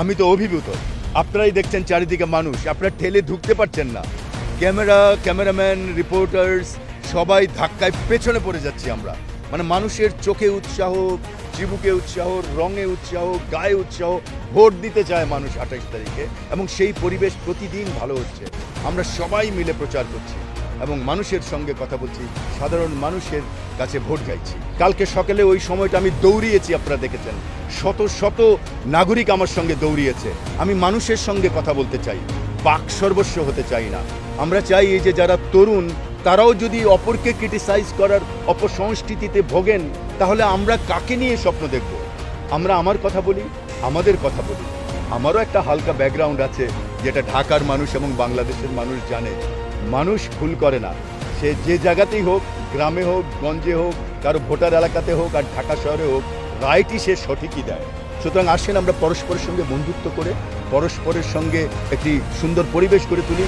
আমি তো অভিভূত। আপনারাই দেখছেন চারিদিকে মানুষ, আপনারা ঠেলে ঢুকতে পারছেন না। ক্যামেরা, ক্যামেরাম্যান, রিপোর্টার্স, সবাই ধাক্কায় পেছনে পড়ে যাচ্ছি আমরা। মানে মানুষের চোখে উৎসাহ, চিবুকে উৎসাহ, রঙে উৎসাহ, গায়ে উৎসাহ ভোট দিতে চায় মানুষ আঠাশ তারিখে এবং সেই পরিবেশ প্রতিদিন ভালো হচ্ছে। আমরা সবাই মিলে প্রচার করছি। এবং মানুষের সঙ্গে কথা বলছি। সাধারণ মানুষের কাছে ভোট চাইছি। কালকে সকালে ওই সময়টা আমি দৌড়িয়েছি, আপনারা দেখেছেন। শত শত নাগরিক আমার সঙ্গে দৌড়িয়েছে। আমি মানুষের সঙ্গে কথা বলতে চাই। বাক সর্বস্ব হতে চাই না। আমরা চাই এই যে যারা তরুণ, তারাও যদি অপরকে ক্রিটিসাইজ করার অপসংস্কৃতিতে ভোগেন, তাহলে আমরা কাকে নিয়ে স্বপ্ন দেখব? আমরা আমার কথা বলি, আমাদের কথা বলি। আমারও একটা হালকা ব্যাকগ্রাউন্ড আছে, যেটা ঢাকার মানুষ এবং বাংলাদেশের মানুষ জানে। মানুষ ভুল করে না। সে যে জায়গাতেই হোক, গ্রামে হোক, গঞ্জে হোক, কারও ভোটার এলাকাতে হোক আর ঢাকা শহরে হোক, রায়টি সে সঠিকই দেয়। সুতরাং আসেন আমরা পরস্পরের সঙ্গে বন্ধুত্ব করে, পরস্পরের সঙ্গে একটি সুন্দর পরিবেশ করে তুলি।